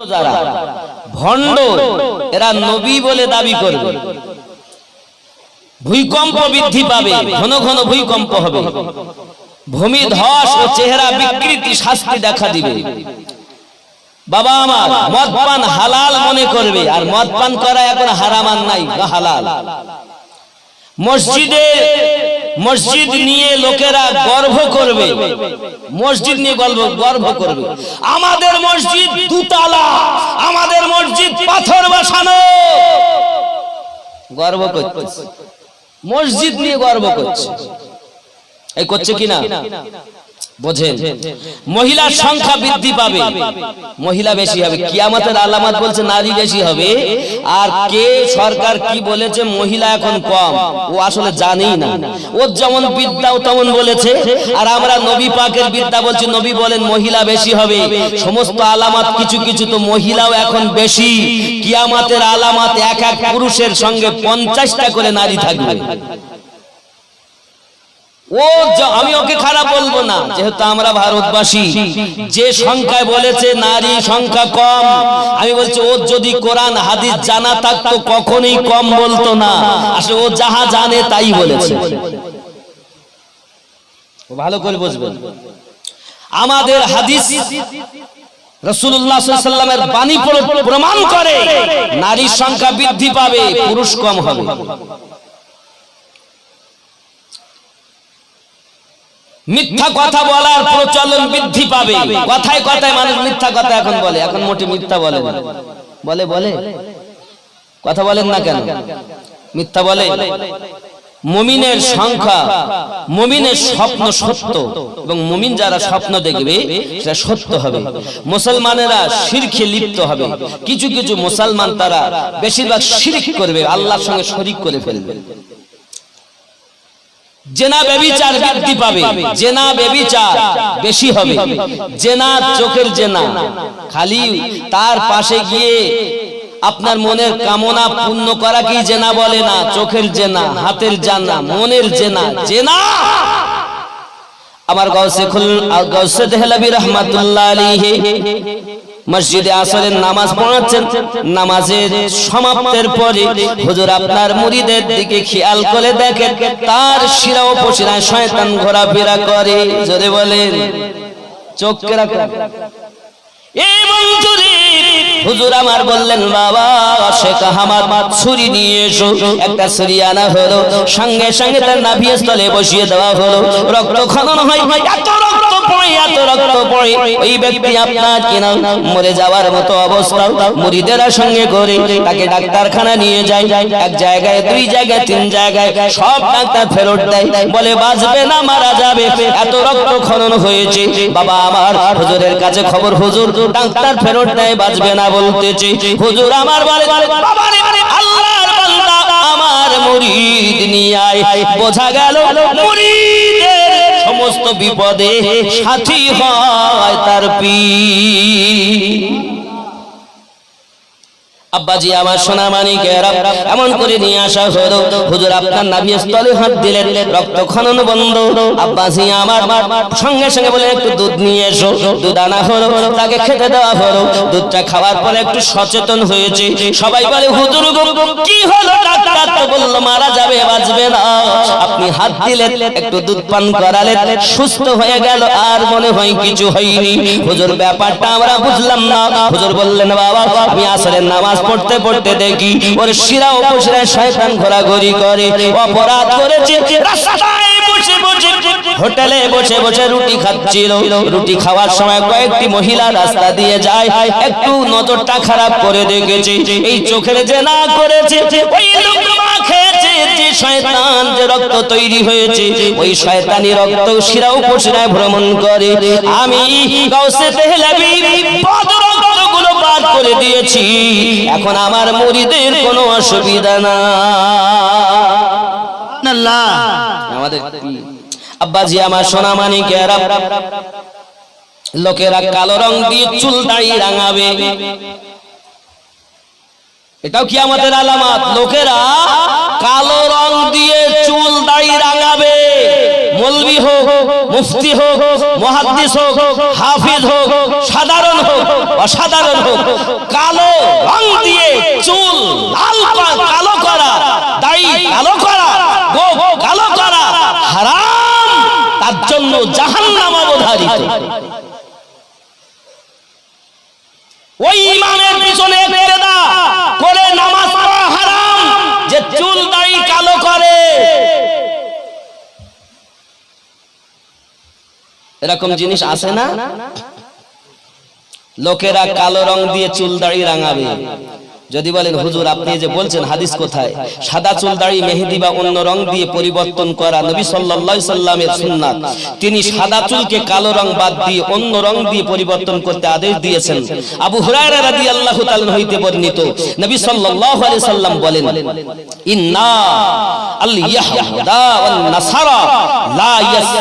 যারা ভণ্ড, এরা নবী বলে দাবি করবে। ভূমিকম্প বৃদ্ধি পাবে, ঘন ঘন ভূমিকম্প হবে। ভূমি ধস ও চেহারা বিকৃতি শাস্তি দেখা দিবে। বাবা আমার মদ হালাল মনে করবে, আর মদ পান করা এখন হারামান নাই হালাল। মসজিদে মসজিদ নিয়ে লোকেরা গর্ব করবে। মসজিদ নিয়ে গর্ব গর্ব করবে। আমাদের মসজিদ দুতলা। আমাদের মসজিদ পাথর বসানো। গর্ব করছে। মসজিদ নিয়ে গর্ব করছে। এই করছে কিনা? বোঝেন, মহিলার সংখ্যা বৃদ্ধি পাবে। মহিলা বেশি হবে, কিয়ামতের আলামত বলছে নারী বেশি হবে। আর কে সরকার কি বলেছে, মহিলা এখন কম। ও আসলে জানেই না। ওর যেমন বিদ্যাও তেমন বলেছে। আর আমরা নবী পাকের বিদ্যা বলছি, নবী বলেন মহিলা বেশি হবে। সমস্ত আলামত কিছু কিছু তো মহিলাও এখন বেশি। কিয়ামতের আলামত এক এক পুরুষের সঙ্গে পঞ্চাশটা করে নারী থাকবে। ও আমি ওকে খারাপ বলব না, যেহেতু আমরা ভারতবাসী। যে সংখ্যায় বলেছে নারী সংখ্যা কম, আমি বলছি যদি কোরআন, হাদিস জানা থাকতো কম বলতো না। আসলে ও যাহা জানে, তাই বলেছে। ভালো করে বুঝবেন। আমাদের হাদিস বাণী প্রমাণ করে, নারীর সংখ্যা বৃদ্ধি পাবে, পুরুষ কম হবে। মিথ্যা কথা বলার প্রচলন বৃদ্ধি পাবে। কথায় কথায় মানুষ মিথ্যা কথা এখন বলে, এখন মোটে মিথ্যা বলে। বলে বলে? কথা বলেন না কেন? মিথ্যা বলে? মুমিনের সংখ্যা, মুমিনের স্বপ্ন সত্য, এবং মুমিন যারা স্বপ্ন দেখবে, সেটা সত্য হবে। মুসলমানেরা শিরকে লিপ্ত হবে। কিছু কিছু মুসলমান তারা বেশিরভাগ শিরিক করবে, আল্লাহর সঙ্গে শরিক করে ফেলবে। জেনা বেবিচার বৃদ্ধি পাবে। জেনা বেবিচার বেশি হবে। জেনা চোখের জেনা। খালি তার পাশে গিয়ে আপনার মনের কামনা পূর্ণ করা কি জেনা বলে না? চোখের জেনা, হাতের জানা, মনের জেনা। জেনা! আমার গৌসে খুল গৌসে দেহলাবি রহমাতুল্লাহ আলাইহি। মসজিদে আসরের নামাজ পড়াচ্ছেন। নামাজের সমাপ্তের পরে হুজুর আপনার মুরিদের দিকে খেয়াল করে দেখেন, তার শিরা ও পশিরায় শয়তান ঘোরাফেরা করে। জোরে বলেন। চোখ করে হুজুর আমার বললেন, বাবা শেখ আহমদ ছুরি নিয়ে এসো। একটা ছুরি আনা হলো, সঙ্গে সঙ্গে তার নাভির স্থলে বসিয়ে দেওয়া হলো। রক্ত খনন হয় এত রক্ত পড়ে, এত রক্ত পড়ে। ওই ব্যক্তি আপনার কিনা মরে যাওয়ার মতো অবস্থা। সঙ্গে করে তাকে ডাক্তারখানা নিয়ে যায়। এক জায়গায়, দুই জায়গায়, তিন জায়গায় সব ডাক্তার ফেরত দেয়। বলে, বাঁচবে না, মারা যাবে। এত রক্ত খনন হয়েছে। বাবা আমার হুজুরের কাছে খবর, হুজুর ডাক্তার ফেরত দেয় বাঁচবে না বলতেছে। হুজুর আমার আল্লাহর আমার মুরিদ নিয়ে আয়। বোঝা গেল সমস্ত বিপদে সাথী হয় তার পীর। আব্বাজি, আমার সোনা মানিকেরা এমন করে নিয়ে আসা হলো। হুজুর, আপনার নাভি স্থলে হাত দিলেন, রক্ত খনন বন্ধ। আব্বাজি, আমার সঙ্গে সঙ্গে বলে একটু দুধ নিয়ে এসো। দুধ আনা হলো, তাকে খেতে দেওয়া হলো। দুধটা খাওয়ার পরে একটু সচেতন হয়েছে। সবাই বলে, হুজুর কি হলো? ডাক্তার তো বলল, মারা যাবে, বাঁচবে না। আপনি হাত দিলেন, একটু দুধ পান করালেন, সুস্থ হয়ে গেল, আর মনে হয় কিছু হয়নি। হুজুর, ব্যাপারটা আমরা বুঝলাম না। হুজুর বললেন, বাবা, আমি আসলে নামাজ পড়তে পড়তে দেখি, ওর শিরা উপশিরায় শয়তান ঘোরাঘুরি করে, অপরাধ করেছে, রাস্তায় বসে বসে, হোটেলে বসে বসে রুটি খাচ্ছিল। রুটি খাওয়ার সময় কয়েকটি মহিলা রাস্তা দিয়ে যায়, একটু নজরটা খারাপ করে দেখেছে, এই চোখের যে না করেছে, ওই যে শয়তান যে রক্ত তৈরি হয়েছে ওই শয়তানি রক্ত শিরা উপশিরায় ভ্রমণ করে। আমি গাউসে তেহলাবি বদ রক্তগুলো করে দিয়েছি। এখন আমার মুরিদের কোনো অসুবিধা না। আল্লাহ। আমাদের আব্বাজি আমার সোনা মানিকেরা লোকেরা কালো রং দিয়ে চুল দাড়ি রাঙাবে। এটাও কি আমাদের আলামত? লোকেরা কালো রং ব্যক্তি হোক, মহাদিস হোক, হাফিজ হোক, সাধারণ হোক, অসাধারণ হোক, কালো রং দিয়ে চুল, লাল কালো করা দাই কালো করা, গোপ কালো করা, হারাম, তার জন্য জাহান নাম অবধারিত। ওই ইমামের পিছনে এরকম জিনিস আছে না? লোকেরা কালো রং দিয়ে চুল দাড়ি রাঙাবে। যদি বলেন হুজুর আপনি যে বলছেন হাদিস কোথায়? সাদা চুল দাড়ি মেহেদি বা অন্য রং দিয়ে পরিবর্তন করা নবী সাল্লাল্লাহু সাল্লামের সুন্নাত। তিনি সাদা চুলকে কালো রং বাদ দিয়ে অন্য রং দিয়ে পরিবর্তন করতে আদেশ দিয়েছেন। আবু হুরায়রা রাদিয়াল্লাহু তাআলা হইতে বর্ণিত। নবী সাল্লাল্লাহু আলাইহি সাল্লাম বলেন ইন্না আল ইয়াহুদা ওয়ান নাসারা লা ইয়াস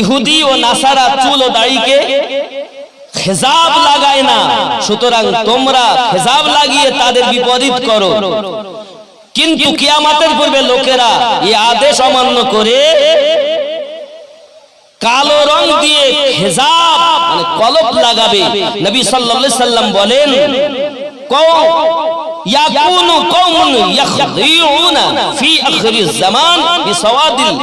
ইহুদি ও নাসারা চুল ও দাড়িকে খেজাব লাগায় না, সুতরাং তোমরা খেজাব লাগিয়ে তাদের বিপরীত করো। কিন্তু কিয়ামাতের পূর্বে লোকেরা এই আদেশ অমান্য করে কালো রং দিয়ে খেজাব মানে কলপ লাগাবে। নবী সাল্লাল্লাহু সাল্লাম বলেন, কও কওমুন ইয়াখদিউনা ফি আখিরিজ জামান বিসাওয়াদিল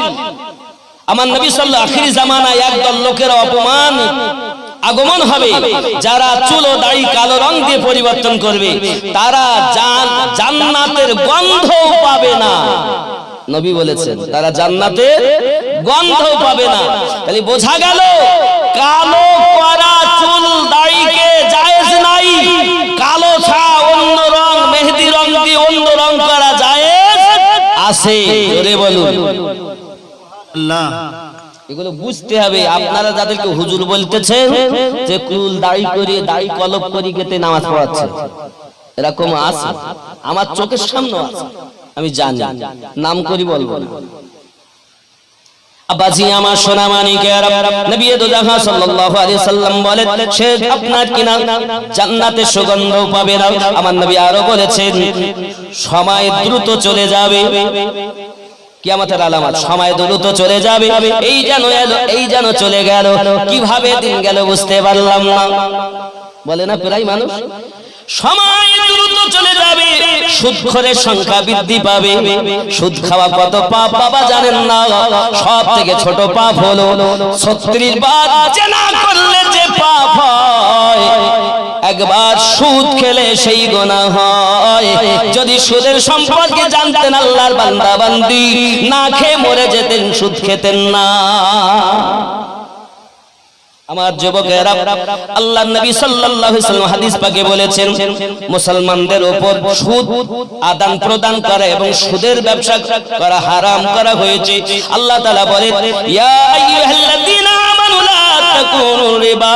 আমার নবী সাল্লাল্লাহু আখিরি জামানায় একদল লোকের অপমান আগমন হবে যারা চুল ও দাড়ি কালো রং দিয়ে পরিবর্তন করবে তারা জান- জান্নাতের গন্ধ পাবে না। নবী বলেছেন তারা জান্নাতের গন্ধ পাবে না। তাহলে বোঝা গেল কালো করা চুল দাড়িকে জায়েজ নাই কালো ছা অন্য রং মেহেদি রং দিয়ে অন্য রং করা জায়েজ আছে জোরে বলুন। আল্লাহ। এগুলো বুঝতে হবে আপনারা যাদেরকে হুজুর বলতেছেন যে কুল দাড়ি করিয়ে দাড়ি কলপ করি কেটে নামাজ পড়াচ্ছে। এরকম আছে আমার চোখের সামনে আছে আমি জানি। নাম করি বলব না। আব্বাজি, আমার সোনা মানিকের নবী দুজাহা সাল্লাল্লাহু আলাইহি সাল্লাম বলেন, সে আপনার কিনা জান্নাতে সুগন্ধ পাবে না? আমার নবী আরও বলেছেন, সময় দ্রুত চলে যাবে। কিয়ামতের আলামত সময় দ্রুত চলে যাবে। এই যেন এলো, এই যেন চলে গেল। কীভাবে দিন গেল বুঝতে পারলাম না। বলে না প্রায় মানুষ? সময় দ্রুত চলে যাবে সুদখোরের সংখ্যা বৃদ্ধি পাবে। সুদ খাওয়া কত পাপ, বাবা জানেন না। সব থেকে ছোট পাপ হলো, ছত্রিশ বার জেনা করলে যে পাপ একবার সুদ খেলে সেই গোনা হয়। যদি সুদের সম্পর্কে জানতেন আল্লাহর বান্দা বান্দি না খেয়ে মরে যেতেন, সুদ খেতেন না। আমার যুবকেরা, আল্লাহ নবী সাল্লাল্লাহু আলাইহি হাদিস পাকে বলেছেন, মুসলমানদের উপর সুদ আদান প্রদান করা এবং সুদের ব্যবসা করা হারাম করা হয়েছে। আল্লাহ তাআলা বলেন, ইয়া আইয়ুহাল্লাযীনা আমানু লা তাকুনু রিবা।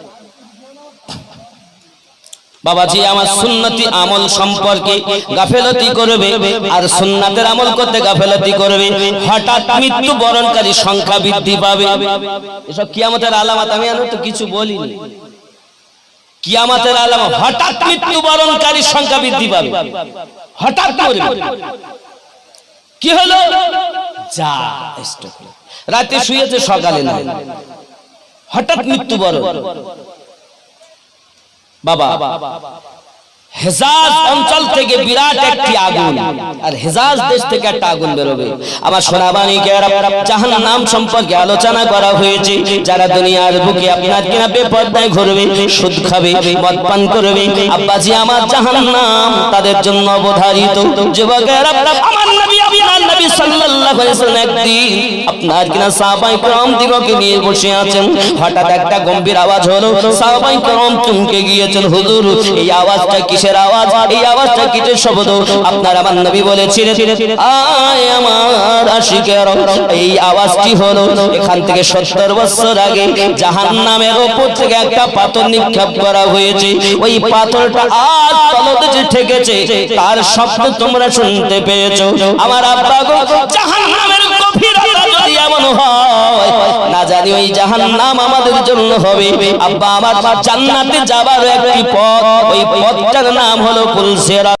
বাবাজি আমার সুন্নতি আমল সম্পর্কে গাফেলতি করবে আর সুন্নাতের আমল করতে গাফেলতি করবে। হঠাৎ মৃত্যু বরণকারী সংখ্যা বৃদ্ধি পাবে। এসব কিয়ামতের আলামত আমি আর তো কিছু বলিনি। কিয়ামতের আলামত হঠাৎ মৃত্যু বরণকারী সংখ্যা বৃদ্ধি পাবে। হঠাৎ করবে কি হলো? যা রাতে শুয়েছে সকালে না। হঠাৎ মৃত্যু বরণ। বাবা হেজাজ অঞ্চল থেকে বিরাট একটি আগুন আর হেজাজ দেশ থেকে একটা আগুন বেরোবে আমার সোনাবাণী জাহান নাম সম্পর্কে আলোচনা করা হয়েছে যারা দুনিয়ার বুকে আপনার কিনা বেপর্দায় ঘুরবে সুদ খাবে মদ পান করবে আব্বাজি আমার জাহান নাম তাদের জন্য অবধারিত যুবকেরা আমার নবী আপনার নবী সাল্লাল্লাহু আলাইহি ওয়াসাল্লাম একদিন আপনার কিনা সাহাবায়ে کرام দিগকে নিয়ে বসে আছেন হঠাৎ একটা গম্ভীর আওয়াজ হলো সাহাবায়ে کرام চমকে গিয়েছেন হুজুর এই আওয়াজটা কিসের আওয়াজ, এই আওয়াজটা কিসের শব্দ আপনার আমার নবী বলেছিলেন। আয় আমার আশিকের, এই আওয়াজটি হলো এখান থেকে 70 বছর আগে জাহান্নামের উপর থেকে একটা পাথর নিক্ষেপ করা হয়েছে। ওই পাথরটা আজ তলদেশে ঠেকেছে। তার শব্দ তোমরা শুনতে পেয়েছ। আমার আব্বা গো, জাহান্নামের জানি, ওই জাহান্নাম আমাদের জন্য হবে। আব্বা, আমার জান্নাতে যাবার একটি পথ, ওই পথটার নাম হলো পুলসেরা